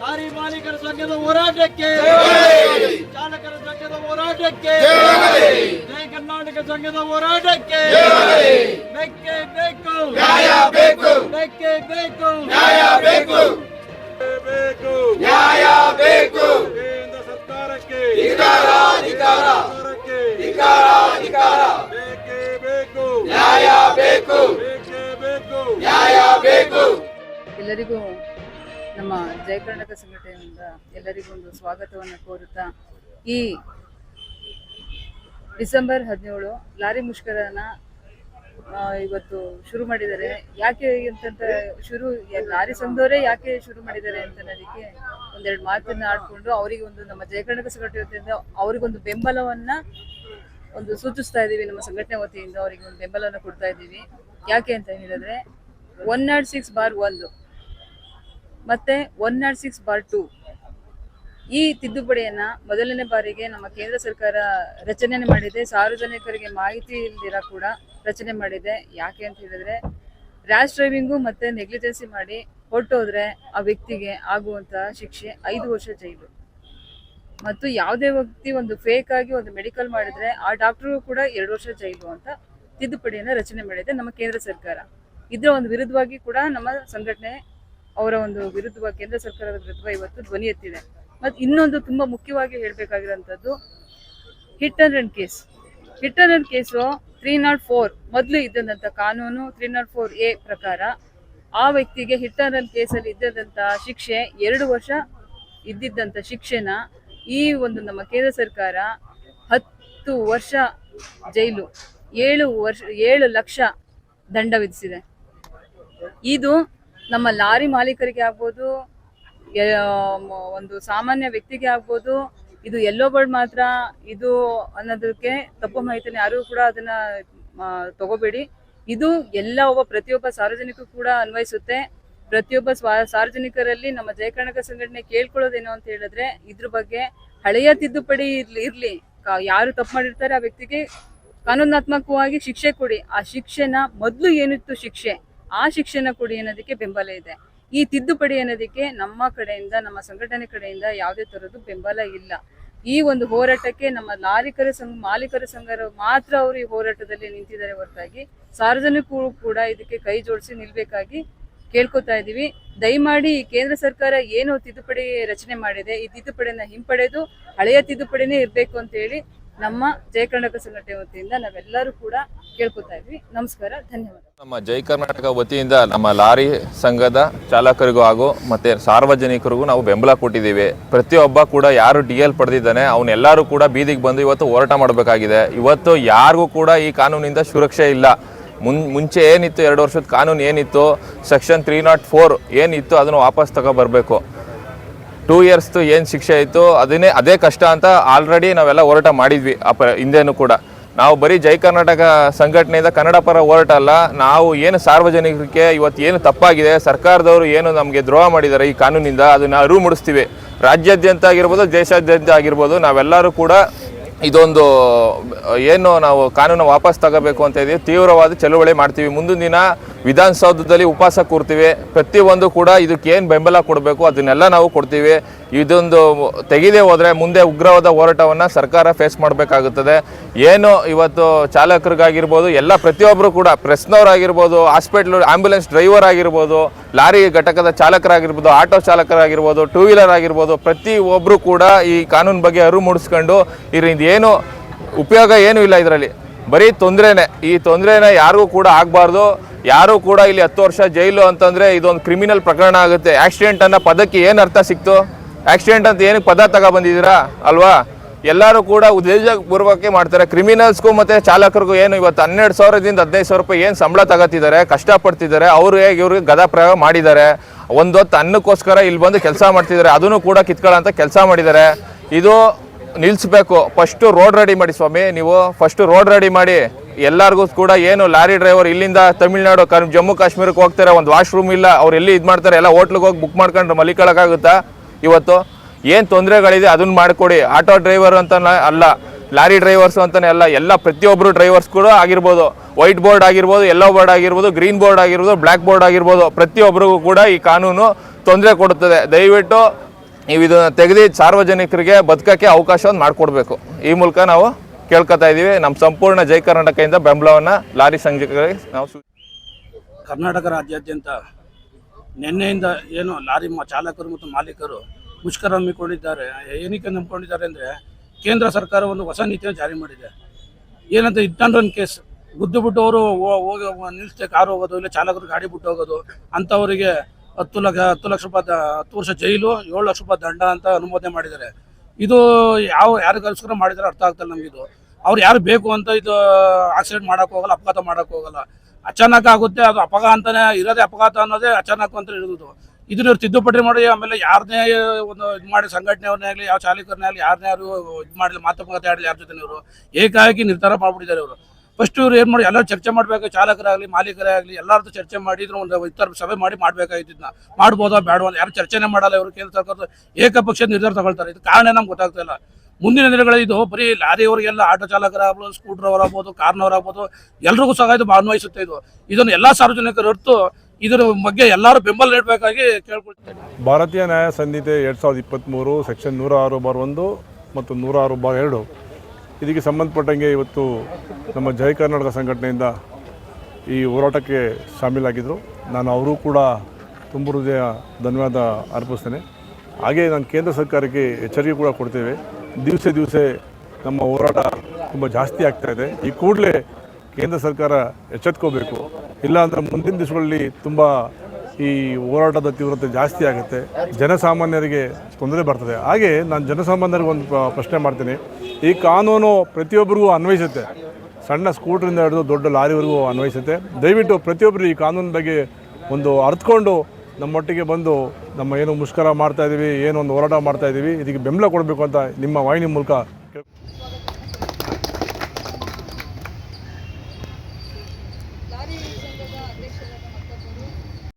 Lorry ಮಾಲೀಕರ ಸಂಘದ ಹೋರಾಟಕ್ಕೆ ಚಾಲಕರ ಸಂಘದ ಹೋರಾಟಕ್ಕೆ ಜಯ ಕರ್ನಾಟಕ ಸಂಘದ ಹೋರಾಟಕ್ಕೆ ಬೇಕೇ ಬೇಕು ನ್ಯಾಯ ಬೇಕು ಬೇಕೇ ಬೇಕು ನ್ಯಾಯ ಬೇಕು ಬೇಕು ನ್ಯಾಯ ಬೇಕು ಕೇಂದ್ರ ಸರ್ಕಾರಕ್ಕೆ ಧಿಕ್ಕಾರ ಧಿಕ್ಕಾರ ಸರ್ಕಾರಕ್ಕೆ ಧಿಕ್ಕಾರ ಧಿಕ್ಕಾರ ಬೇಕೇ ಬೇಕು ನ್ಯಾಯ ಬೇಕು ಬೇಕೇ ಬೇಕು ನ್ಯಾಯ ಬೇಕು ಎಲ್ಲರಿಗೂ ನಮ್ಮ ಜಯ ಕರ್ನಾಟಕ ಸಂಘಟನೆಯಿಂದ ಎಲ್ಲರಿಗೂ ಒಂದು ಸ್ವಾಗತವನ್ನು ಕೋರುತ್ತಾ ಈ ಡಿಸೆಂಬರ್ ಹದಿನೇಳು ಲಾರಿ ಮುಷ್ಕರನ ಇವತ್ತು ಶುರು ಮಾಡಿದ್ದಾರೆ. ಯಾಕೆ ಅಂತಂತ ಶುರು ಲಾರಿ ಸಂಘದವರೇ ಯಾಕೆ ಶುರು ಮಾಡಿದ್ದಾರೆ ಅಂತ ಅನ್ನೋದಕ್ಕೆ ಒಂದೆರಡು ಮಾತನ್ನ ಆಡ್ಕೊಂಡು ಅವರಿಗೆ ಒಂದು ನಮ್ಮ ಜಯ ಕರ್ನಾಟಕ ಸಂಘಟನೆ ವತಿಯಿಂದ ಅವರಿಗೊಂದು ಬೆಂಬಲವನ್ನ ಒಂದು ಸೂಚಿಸ್ತಾ ಇದ್ದೀವಿ. ನಮ್ಮ ಸಂಘಟನೆ ವತಿಯಿಂದ ಅವರಿಗೆ ಒಂದು ಬೆಂಬಲವನ್ನು ಕೊಡ್ತಾ ಇದ್ದೀವಿ. ಯಾಕೆ ಅಂತ ಹೇಳಿದ್ರೆ ಒನ್ ನಾಟ್ ಸಿಕ್ಸ್ ಬಾರ್ ಒಂದು ಮತ್ತೆ one nought six bar two ಈ ತಿದ್ದುಪಡಿಯನ್ನ ಮೊದಲನೇ ಬಾರಿಗೆ ನಮ್ಮ ಕೇಂದ್ರ ಸರ್ಕಾರ ರಚನೆ ಮಾಡಿದೆ. ಸಾರ್ವಜನಿಕರಿಗೆ ಮಾಹಿತಿ ಇಲ್ದಿರ ಕೂಡ ರಚನೆ ಮಾಡಿದೆ. ಯಾಕೆ ಅಂತ ಹೇಳಿದ್ರೆ ರ್ಯಾಶ್ ಡ್ರೈವಿಂಗು ಮತ್ತೆ ನೆಗ್ಲಿಜೆನ್ಸಿ ಮಾಡಿ ಹೊಟ್ಟೋದ್ರೆ ಆ ವ್ಯಕ್ತಿಗೆ ಆಗುವಂತಹ ಶಿಕ್ಷೆ ಐದು ವರ್ಷ ಜೈಲು. ಮತ್ತು ಯಾವುದೇ ವ್ಯಕ್ತಿ ಒಂದು ಫೇಕ್ ಆಗಿ ಒಂದು ಮೆಡಿಕಲ್ ಮಾಡಿದ್ರೆ ಆ ಡಾಕ್ಟರ್ ಕೂಡ ಎರಡು ವರ್ಷ ಜೈಲು ಅಂತ ತಿದ್ದುಪಡಿಯನ್ನು ರಚನೆ ಮಾಡಿದೆ ನಮ್ಮ ಕೇಂದ್ರ ಸರ್ಕಾರ. ಇದರ ಒಂದು ವಿರುದ್ಧವಾಗಿ ಕೂಡ ನಮ್ಮ ಸಂಘಟನೆ ಅವರ ಒಂದು ವಿರುದ್ಧವಾಗಿ ಕೇಂದ್ರ ಸರ್ಕಾರದ ವಿರುದ್ಧ ಇವತ್ತು ಧ್ವನಿ ಎತ್ತಿದೆ. ಮತ್ತು ಇನ್ನೊಂದು ತುಂಬಾ ಮುಖ್ಯವಾಗಿ ಹೇಳಬೇಕಾಗಿರೋಂಥದ್ದು hit and run case hit and run case three nought four ಮೊದಲು ಇದ್ದಂಥ ಕಾನೂನು ತ್ರೀ ನಾಟ್ ಫೋರ್ ಎ ಪ್ರಕಾರ ಆ ವ್ಯಕ್ತಿಗೆ ಹಿಟ್ ಅಂಡ್ ರನ್ ಕೇಸಲ್ಲಿ ಇದ್ದಂಥ ಶಿಕ್ಷೆ, ಎರಡು ವರ್ಷ ಇದ್ದಿದ್ದಂಥ ಶಿಕ್ಷೆನ ಈ ಒಂದು ನಮ್ಮ ಕೇಂದ್ರ ಸರ್ಕಾರ ಹತ್ತು ವರ್ಷ ಜೈಲು, ಏಳು ವರ್ಷ, ಏಳು ಲಕ್ಷ ದಂಡ ವಿಧಿಸಿದೆ. ಇದು ನಮ್ಮ ಲಾರಿ ಮಾಲೀಕರಿಗೆ ಆಗ್ಬೋದು ಒಂದು ಸಾಮಾನ್ಯ ವ್ಯಕ್ತಿಗೆ ಆಗ್ಬೋದು, ಇದು ಎಲ್ಲೋ ಬರ್ಡ್ ಮಾತ್ರ, ಇದು ಅನ್ನೋದಕ್ಕೆ ತಪ್ಪು ಮಾಹಿತಿನ ಯಾರು ಕೂಡ ಅದನ್ನ ತಗೋಬೇಡಿ. ಇದು ಎಲ್ಲ ಒಬ್ಬ ಪ್ರತಿಯೊಬ್ಬ ಸಾರ್ವಜನಿಕ ಕೂಡ ಅನ್ವಯಿಸುತ್ತೆ. ಪ್ರತಿಯೊಬ್ಬ ಸಾರ್ವಜನಿಕರಲ್ಲಿ ನಮ್ಮ ಜಯಕರ್ಣಕ ಸಂಘಟನೆ ಕೇಳ್ಕೊಳ್ಳೋದೇನು ಅಂತ ಹೇಳಿದ್ರೆ, ಇದ್ರ ಬಗ್ಗೆ ಹಳೆಯ ತಿದ್ದುಪಡಿ ಇರ್ಲಿ ಇರ್ಲಿ. ಯಾರು ತಪ್ಪು ಮಾಡಿರ್ತಾರೆ ಆ ವ್ಯಕ್ತಿಗೆ ಕಾನೂನಾತ್ಮಕವಾಗಿ ಶಿಕ್ಷೆ ಕೊಡಿ. ಆ ಶಿಕ್ಷೆನ ಮೊದಲು ಏನಿತ್ತು ಶಿಕ್ಷೆ? ಆ ಶಿಕ್ಷಣ ಕೊಡಿ ಅನ್ನೋದಕ್ಕೆ ಬೆಂಬಲ ಇದೆ. ಈ ತಿದ್ದುಪಡಿ ಅನ್ನೋದಕ್ಕೆ ನಮ್ಮ ಕಡೆಯಿಂದ, ನಮ್ಮ ಸಂಘಟನೆ ಕಡೆಯಿಂದ ಯಾವುದೇ ತರದ್ದು ಬೆಂಬಲ ಇಲ್ಲ. ಈ ಒಂದು ಹೋರಾಟಕ್ಕೆ ನಮ್ಮ ಲಾರಿಕರ ಸಂಘ, ಮಾಲೀಕರ ಸಂಘರು ಮಾತ್ರ ಅವರು ಈ ಹೋರಾಟದಲ್ಲಿ ನಿಂತಿದ್ದಾರೆ ಹೊರತಾಗಿ. ಸಾರ್ವಜನಿಕರು ಕೂಡ ಇದಕ್ಕೆ ಕೈ ಜೋಡಿಸಿ ನಿಲ್ಬೇಕಾಗಿ ಕೇಳ್ಕೊತಾ ಇದ್ದೀವಿ ದಯಮಾಡಿ ಕೇಂದ್ರ ಸರ್ಕಾರ ಏನು ತಿದ್ದುಪಡಿ ರಚನೆ ಮಾಡಿದೆ, ಈ ತಿದ್ದುಪಡಿಯನ್ನ ಹಿಂಪಡೆದು ಹಳೆಯ ತಿದ್ದುಪಡಿನೇ ಇರಬೇಕು ಅಂತ ಹೇಳಿ ನಮ್ಮ ಜಯ ಕರ್ನಾಟಕ ಸಂಘಟನೆ ವತಿಯಿಂದ ನಾವೆಲ್ಲರೂ ಕೂಡ ಕೇಳ್ಕೊತಾ ಇದ್ವಿ. ನಮಸ್ಕಾರ, ಧನ್ಯವಾದ. ನಮ್ಮ ಜೈ ಕರ್ನಾಟಕ ವತಿಯಿಂದ ನಮ್ಮ ಲಾರಿ ಸಂಘದ ಚಾಲಕರಿಗೂ ಹಾಗೂ ಮತ್ತೆ ಸಾರ್ವಜನಿಕರಿಗೂ ನಾವು ಬೆಂಬಲ ಕೊಟ್ಟಿದ್ದೀವಿ. ಪ್ರತಿಯೊಬ್ಬ ಕೂಡ ಯಾರು ಡಿ ಎಲ್ ಪಡೆದಿದ್ದಾನೆ, ಅವನ್ನೆಲ್ಲರೂ ಕೂಡ ಬೀದಿಗೆ ಬಂದು ಇವತ್ತು ಹೋರಾಟ ಮಾಡಬೇಕಾಗಿದೆ. ಇವತ್ತು ಯಾರಿಗೂ ಕೂಡ ಈ ಕಾನೂನಿಂದ ಸುರಕ್ಷೆ ಇಲ್ಲ. ಮುನ್, ಮುಂಚೆ ಏನಿತ್ತು, ಎರಡು ವರ್ಷದ ಕಾನೂನು ಏನಿತ್ತು, ಸೆಕ್ಷನ್ ತ್ರೀ ನಾಟ್ ಫೋರ್ ಏನಿತ್ತು, ಅದನ್ನು ವಾಪಸ್ ತಗೊಬರ್ಬೇಕು. ಟೂ ಇಯರ್ಸ್ದು ಏನು ಶಿಕ್ಷೆ ಇತ್ತು ಅದನ್ನೇ ಅದೇ ಕಷ್ಟ ಅಂತ ಆಲ್ರೆಡಿ ನಾವೆಲ್ಲ ಹೋರಾಟ ಮಾಡಿದ್ವಿ ಅಪ ಹಿಂದೆನೂ ಕೂಡ. ನಾವು ಬರೀ ಜೈ ಕರ್ನಾಟಕ ಸಂಘಟನೆಯಿಂದ ಕನ್ನಡ ಪರ ಹೋರಾಟ ಅಲ್ಲ, ನಾವು ಏನು ಸಾರ್ವಜನಿಕರಿಗೆ ಇವತ್ತು ಏನು ತಪ್ಪಾಗಿದೆ, ಸರ್ಕಾರದವರು ಏನು ನಮಗೆ ದ್ರೋಹ ಮಾಡಿದ್ದಾರೆ ಈ ಕಾನೂನಿಂದ, ಅದನ್ನು ಅರಿವು ಮೂಡಿಸ್ತೀವಿ ರಾಜ್ಯಾದ್ಯಂತ ಆಗಿರ್ಬೋದು, ದೇಶಾದ್ಯಂತ ಆಗಿರ್ಬೋದು, ನಾವೆಲ್ಲರೂ ಕೂಡ ಇದೊಂದು, ಏನು ನಾವು ಕಾನೂನು ವಾಪಸ್ ತಗೋಬೇಕು ಅಂತ ಇದೀವಿ, ತೀವ್ರವಾದ ಚಳುವಳಿ ಮಾಡ್ತೀವಿ. ಮುಂದಿನ ದಿನ ವಿಧಾನಸೌಧದಲ್ಲಿ ಉಪವಾಸ ಕೂರ್ತೀವಿ. ಪ್ರತಿಯೊಂದು ಕೂಡ ಇದಕ್ಕೆ ಏನು ಬೆಂಬಲ ಕೊಡಬೇಕು ಅದನ್ನೆಲ್ಲ ನಾವು ಕೊಡ್ತೀವಿ. ಇದೊಂದು ತೆಗೆದೇ ಹೋದರೆ ಮುಂದೆ ಉಗ್ರವಾದ ಹೋರಾಟವನ್ನು ಸರ್ಕಾರ ಫೇಸ್ ಮಾಡಬೇಕಾಗುತ್ತದೆ. ಏನು ಇವತ್ತು ಚಾಲಕರಿಗಾಗಿರ್ಬೋದು, ಎಲ್ಲ ಪ್ರತಿಯೊಬ್ಬರು ಕೂಡ ಪ್ರೆಸ್ನವರಾಗಿರ್ಬೋದು ಹಾಸ್ಪಿಟ್ಲ್ ಆ್ಯಂಬುಲೆನ್ಸ್ ಡ್ರೈವರ್ ಆಗಿರ್ಬೋದು, ಲಾರಿ ಘಟಕದ ಚಾಲಕರಾಗಿರ್ಬೋದು ಆಟೋ ಚಾಲಕರಾಗಿರ್ಬೋದು ಟೂ ವೀಲರ್ ಆಗಿರ್ಬೋದು ಪ್ರತಿಯೊಬ್ಬರು ಕೂಡ ಈ ಕಾನೂನು ಬಗ್ಗೆ ಅರಿವು ಮೂಡಿಸ್ಕೊಂಡು ಇದರಿಂದ ಏನು ಉಪಯೋಗ ಏನೂ ಇಲ್ಲ ಇದರಲ್ಲಿ. ಬರೀ ತೊಂದರೆನೇ. ಈ ತೊಂದರೆನ ಯಾರಿಗೂ ಕೂಡ ಆಗಬಾರ್ದು. ಯಾರು ಕೂಡ ಇಲ್ಲಿ ಹತ್ತು ವರ್ಷ ಜೈಲು ಅಂತಂದ್ರೆ ಇದೊಂದು ಕ್ರಿಮಿನಲ್ ಪ್ರಕರಣ ಆಗುತ್ತೆ. ಆಕ್ಸಿಡೆಂಟ್ ಅನ್ನೋ ಪದಕ್ಕೆ ಏನು ಅರ್ಥ ಸಿಕ್ತು? ಆಕ್ಸಿಡೆಂಟ್ ಅಂತ ಏನಕ್ಕೆ ಪದ ತಗೊಬಂದಿದ್ದೀರಾ ಅಲ್ವಾ? ಎಲ್ಲರೂ ಕೂಡ ಉದ್ದೇಶಪೂರ್ವಕ ಮಾಡ್ತಾರೆ. ಕ್ರಿಮಿನಲ್ಸ್ಗೂ ಮತ್ತೆ ಚಾಲಕರಿಗೂ ಏನು ಇವತ್ತು ಹನ್ನೆರಡು ಸಾವಿರದಿಂದ ಹದಿನೈದು ಸಾವಿರ ರೂಪಾಯಿ ಏನು ಸಂಬಳ ತಗೋತಿದ್ದಾರೆ ಕಷ್ಟಪಡ್ತಿದ್ದಾರೆ, ಅವರು ಹೇಗೆ ಇವ್ರಿಗೆ ಗದಾ ಪ್ರಯೋಗ ಮಾಡಿದ್ದಾರೆ ಒಂದೊತ್ತು ಅನ್ನಕ್ಕೋಸ್ಕರ ಇಲ್ಲಿ ಬಂದು ಕೆಲಸ ಮಾಡ್ತಿದ್ದಾರೆ, ಅದನ್ನು ಕೂಡ ಕಿತ್ಕೊಳ್ಳೋಂಥ ಕೆಲಸ ಮಾಡಿದ್ದಾರೆ. ಇದು ನಿಲ್ಲಿಸ್ಬೇಕು ಫಸ್ಟು ರೋಡ್ ರೆಡಿ ಮಾಡಿ ಸ್ವಾಮಿ, ನೀವು ಫಸ್ಟು ರೋಡ್ ರೆಡಿ ಮಾಡಿ. ಎಲ್ಲರಿಗೂ ಕೂಡ ಏನು ಲಾರಿ ಡ್ರೈವರ್ ಇಲ್ಲಿಂದ ತಮಿಳ್ನಾಡು ಜಮ್ಮು ಕಾಶ್ಮೀರಕ್ಕೆ ಹೋಗ್ತಾರೆ ಒಂದು ವಾಶ್ರೂಮ್ ಇಲ್ಲ, ಅವ್ರು ಎಲ್ಲಿ ಇದು ಮಾಡ್ತಾರೆ, ಎಲ್ಲ ಹೋಟ್ಲಿಗೆ ಹೋಗಿ ಬುಕ್ ಮಾಡ್ಕೊಂಡ್ರೆ ಮಲಿಕೊಳ್ಳೋಕ್ಕಾಗುತ್ತಾ ಇವತ್ತು ಏನು ತೊಂದರೆಗಳಿದೆ ಅದನ್ನು ಮಾಡಿಕೊಡಿ. ಆಟೋ ಡ್ರೈವರ್ ಅಂತ ಅಲ್ಲ, ಲಾರಿ ಡ್ರೈವರ್ಸ್ ಅಂತಲೇ ಅಲ್ಲ, ಎಲ್ಲ ಪ್ರತಿಯೊಬ್ಬರು ಡ್ರೈವರ್ಸ್ ಕೂಡ ಆಗಿರ್ಬೋದು. ವೈಟ್ ಬೋರ್ಡ್ ಆಗಿರ್ಬೋದು ಎಲ್ಲೋ ಬೋರ್ಡ್ ಆಗಿರ್ಬೋದು, ಗ್ರೀನ್ ಬೋರ್ಡ್ ಆಗಿರ್ಬೋದು ಬ್ಲ್ಯಾಕ್ ಬೋರ್ಡ್ ಆಗಿರ್ಬೋದು ಪ್ರತಿಯೊಬ್ಬರಿಗೂ ಕೂಡ ಈ ಕಾನೂನು ತೊಂದರೆ ಕೊಡುತ್ತದೆ. ದಯವಿಟ್ಟು ನೀವು ಇದನ್ನು ತೆಗೆದು ಸಾರ್ವಜನಿಕರಿಗೆ ಬದುಕೋಕ್ಕೆ ಅವಕಾಶವನ್ನು ಮಾಡಿಕೊಡ್ಬೇಕು. ಈ ಮೂಲಕ ನಾವು ಕೇಳ್ಕೊತಾ ಇದ್ದೀವಿ ನಮ್ಮ ಸಂಪೂರ್ಣ ಜೈ ಕರ್ನಾಟಕದಿಂದ ಬೆಂಬಲವನ್ನು ಲಾರಿ ಸಂಘಗಳಿಗೆ ನಾವು ಕರ್ನಾಟಕ ರಾಜ್ಯಾದ್ಯಂತ ನಿನ್ನೆಯಿಂದ ಏನು ಲಾರಿ ಚಾಲಕರು ಮತ್ತು ಮಾಲೀಕರು ಮುಷ್ಕರ ಹಮ್ಮಿಕೊಂಡಿದ್ದಾರೆ. ಏನಕ್ಕೆ ನಂಬಿಕೊಂಡಿದ್ದಾರೆ ಅಂದರೆ ಕೇಂದ್ರ ಸರ್ಕಾರ ಒಂದು ಹೊಸ ನೀತಿಯನ್ನು ಜಾರಿ ಮಾಡಿದೆ. ಏನಂತ ರನ್ ಕೇಸ್ ಗುದ್ದು ಬಿಟ್ಟವರು ಹೋಗಿ ನಿಲ್ಲಿಸ್ತೆ ಕಾರು ಹೋಗೋದು ಇಲ್ಲ ಚಾಲಕರು ಗಾಡಿ ಬಿಟ್ಟು ಹೋಗೋದು, ಅಂಥವರಿಗೆ ಹತ್ತು ಲಕ್ಷ ಹತ್ತು ಲಕ್ಷ ರೂಪಾಯಿ ಹತ್ತು ವರ್ಷ ಜೈಲು, ಏಳು ಲಕ್ಷ ರೂಪಾಯಿ ದಂಡ ಅಂತ ಅನುಮೋದನೆ ಮಾಡಿದ್ದಾರೆ. ಇದು ಯಾವ ಯಾರಿಗೋಸ್ಕರ ಮಾಡಿದ್ರೆ ಅರ್ಥ ಆಗ್ತಿಲ್ಲ ನಮಗಿದು. ಅವ್ರು ಯಾರು ಬೇಕು ಅಂತ ಇದು ಆಕ್ಸಿಡೆಂಟ್ ಮಾಡಕ್ ಹೋಗಲ್ಲ, ಅಪಘಾತ ಮಾಡಕ್ ಹೋಗಲ್ಲ. ಅಚಾನಕ್ ಆಗುತ್ತೆ, ಅದು ಅಪಘಾತ ಅಂತಾನೆ ಇರೋದೇ ಅಪಘಾತ ಅನ್ನೋದೇ ಅಚಾನಕ್ ಅಂತ ಇರೋದು. ಇದನ್ನ ಇವ್ರು ತಿದ್ದುಪಡಿ ಮಾಡಿ, ಆಮೇಲೆ ಯಾರನ್ನೇ ಒಂದು ಇದು ಮಾಡಿ, ಸಂಘಟನೆಯವ್ರನ್ನೇ ಆಗಲಿ, ಯಾವ ಚಾಲಕರನ್ನೇ ಆಗಲಿ ಯಾರನ್ನೇ ಯಾರು ಇದು ಮಾಡಲಿ, ಮಾತುಕತೆ ಆಡಲಿ ಯಾರ ಜೊತೆ ಇವರು, ಏಕಾಏಕಿ ನಿರ್ಧಾರ ಮಾಡಿಬಿಟ್ಟಿದ್ದಾರೆ ಇವರು. ಫಸ್ಟ್ ಇವ್ರು ಏನು ಮಾಡಿ, ಎಲ್ಲರೂ ಚರ್ಚೆ ಮಾಡಬೇಕು, ಚಾಲಕರಾಗಲಿ, ಮಾಲೀಕರೇ ಆಗಲಿ ಎಲ್ಲರದ್ದು ಚರ್ಚೆ ಮಾಡಿ ಇದ್ರ ಒಂದು ಇತರ ಸಭೆ ಮಾಡಿ ಮಾಡಬೇಕಾಗಿತ್ತು ಇದನ್ನ ಮಾಡ್ಬೋದಾ ಬೇಡವಾ ಯಾರು ಚರ್ಚೆನೇ ಮಾಡಲ್ಲ ಇವರು ಕೇಂದ್ರ ಸರ್ಕಾರದ ಏಕಪಕ್ಷ ನಿರ್ಧಾರ ತಗೊಳ್ತಾರೆ. ಇದು ಕಾರಣ ನಮ್ಗೆ ಗೊತ್ತಾಗ್ತಾ ಇಲ್ಲ. ಮುಂದಿನ ದಿನಗಳಲ್ಲಿ ಇದು ಬರೀ ಲಾರಿಯವರಿಗೆಲ್ಲ ಆಟೋ ಚಾಲಕರಾಗ್ಬೋದು ಸ್ಕೂಟರ್ ಅವರಾಗ್ಬೋದು ಕಾರ್ನವರಾಗ್ಬೋದು, ಎಲ್ರಿಗೂ ಸಹ ಇದು ಅನ್ವಯಿಸುತ್ತೆ ಇದು. ಇದನ್ನು ಎಲ್ಲ ಸಾರ್ವಜನಿಕರು ಹೊರತು ಇದರ ಬಗ್ಗೆ ಎಲ್ಲರೂ ಬೆಂಬಲ ನೀಡಬೇಕಾಗಿ ಕೇಳ್ಕೊಳ್ತೇನೆ. ಭಾರತೀಯ ನ್ಯಾಯ ಸಂಹಿತೆ ಎರಡು ಸಾವಿರದ ಇಪ್ಪತ್ತ್ಮೂರು ಸೆಕ್ಷನ್ ನೂರ ಆರು ಬಾರ್ ಒಂದು ಮತ್ತು ನೂರ ಆರು ಬಾರ್ ಎರಡು. ಇದಕ್ಕೆ ಸಂಬಂಧಪಟ್ಟಂಗೆ ಇವತ್ತು ನಮ್ಮ ಜಯ ಕರ್ನಾಟಕ ಸಂಘಟನೆಯಿಂದ ಈ ಹೋರಾಟಕ್ಕೆ ಶಾಮೀಲಾಗಿದ್ದರು ನಾನು ಅವರೂ ಕೂಡ ತುಂಬ ಹೃದಯ ಧನ್ಯವಾದ ಅರ್ಪಿಸ್ತೇನೆ. ಹಾಗೆ ನಾನು ಕೇಂದ್ರ ಸರ್ಕಾರಕ್ಕೆ ಎಚ್ಚರಿಕೆ ಕೂಡ ಕೊಡ್ತೇವೆ. ದಿವಸ ದಿವಸ ನಮ್ಮ ಹೋರಾಟ ತುಂಬ ಜಾಸ್ತಿ ಆಗ್ತಾ ಇದೆ. ಈ ಕೂಡಲೇ ಕೇಂದ್ರ ಸರ್ಕಾರ ಎಚ್ಚೆತ್ಕೋಬೇಕು. ಇಲ್ಲಾಂದರೆ ಮುಂದಿನ ದಿವಸಗಳಲ್ಲಿ ತುಂಬ ಈ ಹೋರಾಟದ ತೀವ್ರತೆ ಜಾಸ್ತಿ ಆಗುತ್ತೆ. ಜನಸಾಮಾನ್ಯರಿಗೆ ತೊಂದರೆ ಬರ್ತದೆ. ಹಾಗೆ ನಾನು ಜನಸಾಮಾನ್ಯರಿಗೆ ಒಂದು ಪ್ರಶ್ನೆ ಮಾಡ್ತೀನಿ. ಈ ಕಾನೂನು ಪ್ರತಿಯೊಬ್ಬರಿಗೂ ಅನ್ವಯಿಸುತ್ತೆ. ಸಣ್ಣ ಸ್ಕೂಟ್ರಿಂದ ಹಿಡಿದು ದೊಡ್ಡ ಲಾರಿವರೆಗೂ ಅನ್ವಯಿಸುತ್ತೆ. ದಯವಿಟ್ಟು ಪ್ರತಿಯೊಬ್ಬರು ಈ ಕಾನೂನು ಬಗ್ಗೆ ಒಂದು ಅರ್ಥಕೊಂಡು ನಮ್ಮೊಟ್ಟಿಗೆ ಬಂದು ನಮ್ಮ ಏನು ಮುಷ್ಕರ ಮಾಡ್ತಾ ಇದ್ದೀವಿ ಏನೋ ಒಂದು ಹೋರಾಟ ಮಾಡ್ತಾ ಇದ್ದೀವಿ ಇದಕ್ಕೆ ಬೆಂಬಲ ಕೊಡಬೇಕು ಅಂತ ನಿಮ್ಮ ವಾಹಿನಿ ಮೂಲಕ